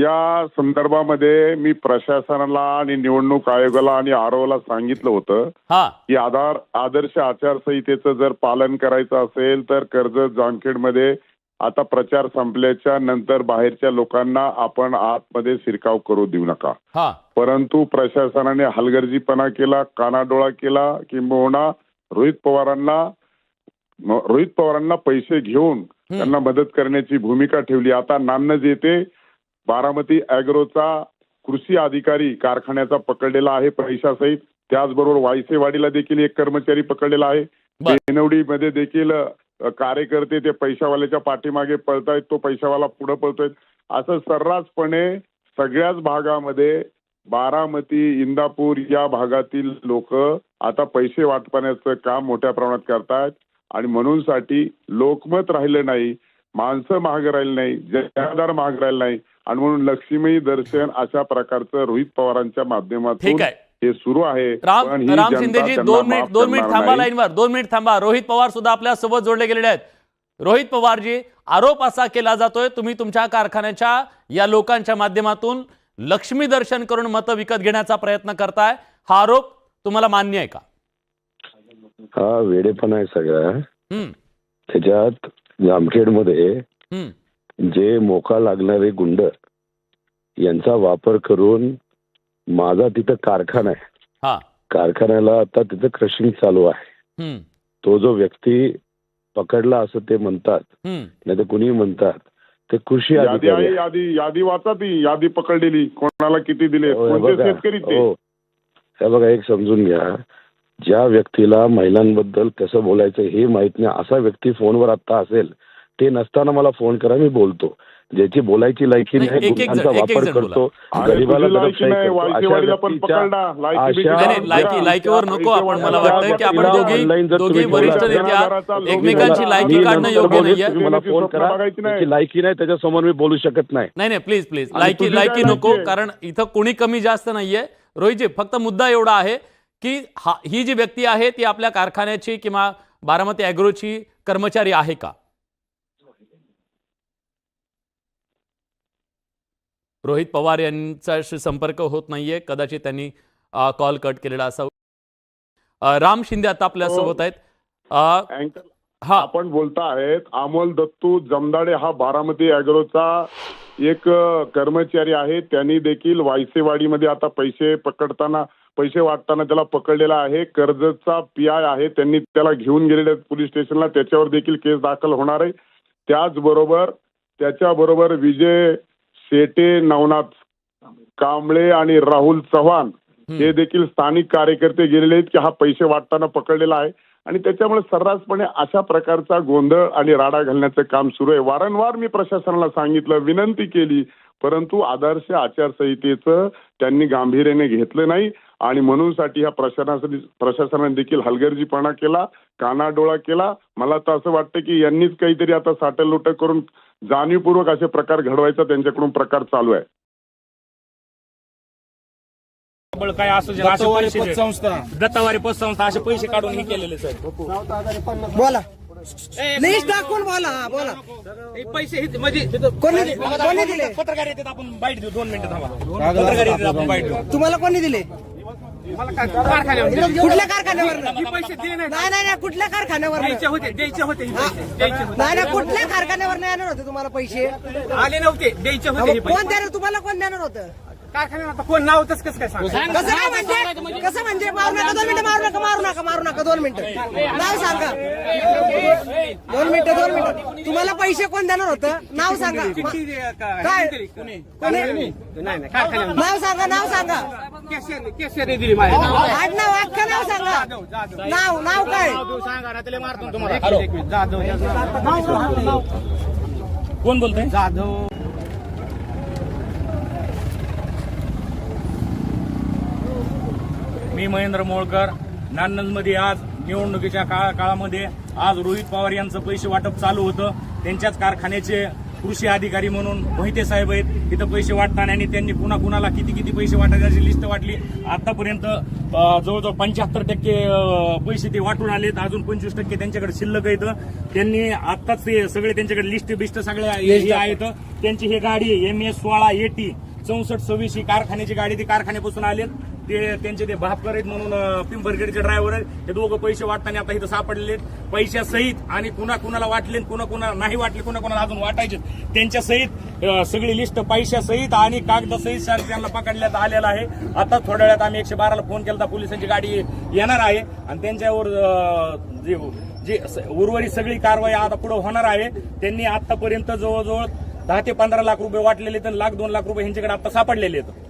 या संदर्भामध्ये मी प्रशासनाला आणि निवडणूक आयोगाला आणि आरोला सांगितलं होतं हा. की आधार आदर्श आचारसंहितेचं जर पालन करायचं असेल तर कर्जत जामखेडमध्ये आता प्रचार संपल्याच्या नंतर बाहेरच्या लोकांना आपण आतमध्ये शिरकाव करू देऊ नका. हा. परंतु प्रशासनाने हलगर्जीपणा केला कानाडोळा केला किंबहुना रोहित पवारांना रोहित पवारांना पैसे घेऊन त्यांना मदत करण्याची भूमिका ठेवली. आता नान्नज येथे बारामती अॅग्रोचा कृषी अधिकारी कारखान्याचा पकडलेला आहे पैशासहित. त्याचबरोबर वायसेवाडीला देखील एक कर्मचारी पकडलेला आहे. बेनवडीमध्ये देखील कार्यकर्ते ते पैशावाल्याच्या पाठीमागे पळतायत तो पैशावाला पुढे पळतोय असं सर्रासपणे सगळ्याच भागामध्ये बारामती इंदापूर या भागातील लोक आता पैसे वाटपण्याचं काम मोठ्या प्रमाणात करतायत. आणि म्हणून साठी लोकमत राहिलं नाही माणसं महाग राहिली नाही जनाधार महाग राहिलं नाही. आणि म्हणून लक्ष्मी दर्शन अशा प्रकारचं रोहित पवारांच्या माध्यमातून ठीक आहे. हे सुरू आहे. राम ही राम जनता शिंदेजी त्यांना दोन मिनिट माफ दोन मिनिट करणार थांबा नाही. लाईनवर दोन मिनिट थांबा. रोहित पवार सुद्धा आपल्यासोबत जोडले गेलेले आहेत. रोहित पवारजी आरोप असा केला जातोय तुम्ही तुमच्या कारखान्याच्या या लोकांच्या माध्यमातून लक्ष्मी दर्शन करून मतं विकत घेण्याचा प्रयत्न करताय. हा आरोप तुम्हाला मान्य आहे का? हा वेडेपणा आहे सगळा. हम्म, त्याच्यात जामखेडमध्ये हम्म, जे मोका लागणारे गुंड यांचा वापर करून माझा तिथं कारखाना आहे. हा. कारखान्याला आता तिथं क्रशिंग चालू आहे. हम्म, तो जो व्यक्ती पकडला असं ते म्हणतात हम्म. नाही तर कुणी म्हणतात ते कृषी यादी आहे. यादी यादी वाचा ती यादी पकडलेली. कोणाला किती दिले हो, हो. हे. बघा एक समजून घ्या. ज्या व्यक्तीला महिलांबद्दल कसं बोलायचं हे माहीत नाही. असा व्यक्ती फोनवर आता असेल ते नसताना मला फोन करा मी बोलतो. ज्याची बोलायची लायकी नाही, नाही एक- एक गुन्ह्यांचा जण- एक- एक वापर. करतो. लायकीवर नको आपण मला वाटतं की आपण दोघी दोघी वरिष्ठ एकमेकांची लायकी काढणं योग्य नाहीये. मला फोन करा लायकी नाही त्याच्यासमोर मी बोलू शकत नाही. नाही नाही प्लीज प्लीज लायकी लायकी नको? कारण इथं कुणी कमी जास्त नाहीये. रोहितजी फक्त मुद्दा एवढा आहे की हा ही जी व्यक्ती आहे ती आपल्या कारखान्याची किंवा बारामती अॅग्रोची कर्मचारी आहे का? रोहित पवार यांच्याशी संपर्क होत नाहीये. कदाचित त्यांनी कॉल कट केलेला असावा. राम शिंदे आता आपल्या हो. सोबत आहेत. अ, अँकर हा. आपण बोलता आहेत अमोल दत्तू जमदाडे हा बारामती अॅग्रोचा एक कर्मचारी आहे. त्यांनी देखील वायसेवाडीमध्ये आता पैसे पकडताना पैसे वाटताना त्याला पकडलेला आहे. कर्जतचा पी आय आहे. त्यांनी त्याला घेऊन गेलेले आहेत पोलीस स्टेशनला. त्याच्यावर देखील केस दाखल होणार आहे. त्याचबरोबर त्याच्याबरोबर विजय शेटे नवनाथ कांबळे आणि राहुल चव्हाण हे देखील स्थानिक कार्यकर्ते गेलेले आहेत की हा पैसे वाटताना पकडलेला आहे. आणि त्याच्यामुळे सर्रासपणे अशा प्रकारचा गोंधळ आणि राडा घालण्याचं काम सुरू आहे. वारंवार मी प्रशासनाला सांगितलं विनंती केली परंतु आदर्श आचारसंहितेचं त्यांनी गांभीर्याने घेतलं नाही आणि म्हणूनसाठी ह्या प्रशासनासाठी प्रशासनाने देखील हलगर्जीपणा केला कानाडोळा केला. मला तर असं वाटतं की यांनीच काहीतरी आता साटलोट करून जाणीवपूर्वक असे प्रकार घडवायचा त्यांच्याकडून प्रकार चालू आहे. बळ काय असू दे, असे दत्तवारी पैसे दे. पतसंस्था. दत्तवारी पतसंस्था असे पैसे काढून हे केलेले सर. बोला. लिस्ट दाखवून बोला हा, बोला. पैसे हे- म्हणजे कोणी कोणी दिले? पत्रकार येतात आपण बाईट देऊ दोन मिनिटं थांबा. पत्रकार येतात आपण बाईट देऊ. तुम्हाला कोणी दिले? मला काय कारखान्यावर कुठल्या कारखान्यावर? पैसे नाही. नाही नाही नाही कुठल्या कारखान्यावर? द्यायचे होते द्यायचे होते हे पैसे द्यायचे होते. नाही नाही कुठल्या कारखान्यावर नाही येणार होते तुम्हाला पैसे? आले नव्हते द्यायचे होते हे मग कोण पैसे देणार? तुम्हाला कोण देणार होतं? कारखान्यावर आता कोण नाव तसं कसं काय सांग. कसं काय म्हणजे? कसं म्हणजे? मारू नका दोन मिनिटं मारू नका मारू नका मारू नका दोन मिनिटं. नाव सांगा. दोन मिनिटं दोन मिनिटं. तुम्हाला पैसे कोण देणार होतं? नाव सांगा. काय? कोणी? नाही नाही नाव सांगा नाव सांगा. कॅशियर कॅशियर दिली माझ्या आडनाव अख्खं नाव सांगा. नाव नाव काय? सांगा ना त्याला मारतो तुम्हाला. जाधव कोण बोलतोय? जाधव. मी महेंद्र मोळकर. नान्नजमध्ये आज निवडणुकीच्या काळा काळामध्ये आज रोहित पवार यांचं पैसे वाटप चालू होतं. त्यांच्याच कारखान्याचे कृषी अधिकारी म्हणून मोहिते साहेब आहेत. इथं पैसे वाटताना आणि त्यांनी कुणा कुणाला किती किती पैसे वाटायची लिस्ट वाटली. आतापर्यंत जवळजवळ पंच्याहत्तर टक्के पैसे ते वाटून आलेत. अजून पंचवीस टक्के त्यांच्याकडे शिल्लक आहेत. त्यांनी आत्ताच ते सगळे त्यांच्याकडे लिस्ट बिस्ट सगळ्या हे आहेत. त्यांची ही गाडी एम एस सोळा एटी चौसष्ट सव्वीस ही कारखान्याची गाडी ती कारखान्यापासून आलेत. ते त्यांचे ते भापकर आहेत म्हणून अं, पिंपरखेडचे ड्रायव्हर आहेत. ते दोघं पैसे वाटताना आता इथं सापडले आहेत. आणि कुणा कुणाला वाटले कुणा कुणा नाही वाटले कुणा कुणाला अजून वाटायचे त्यांच्या सहित सगळी लिस्ट पैशासहित आणि कागदासहित सर त्यांना पकडण्यात आलेला आहे. आता थोड्या वेळात आम्ही एकशे बाराला फोन केला तर पोलिसांची गाडी येणार आहे. आणि त्यांच्यावर जे जे स- उर्वरित सगळी कारवाई आता पुढे होणार आहे. त्यांनी आतापर्यंत जवळजवळ दहा ते पंधरा लाख रुपये वाटलेले आहेत आणि लाख दोन लाख रुपये ह्यांच्याकडे आता सापडलेले आहेत.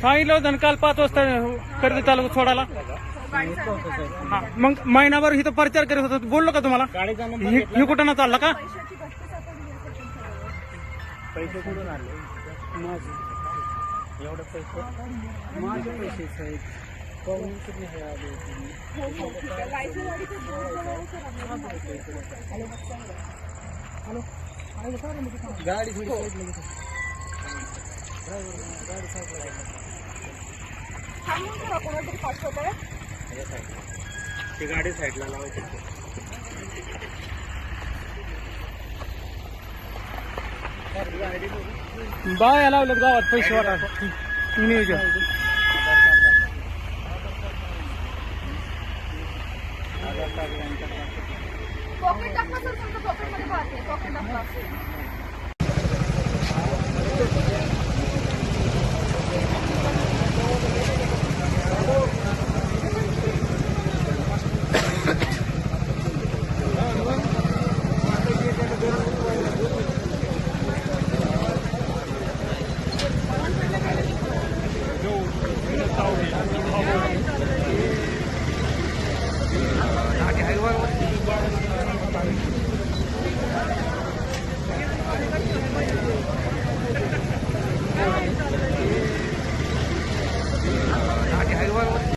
सांगितलं होतं ना काल पाच वाजता कर्ज तालुका सोडायला. हा, मग महिनाभर इथं प्रचार करत होता. बोललो का तुम्हाला? हे हे कुठं ना चालला का? थांबून करा कोणातरी पाठवत आहे बाया लावल्यात गावात पैसे वाटा नियोजन पॉकेट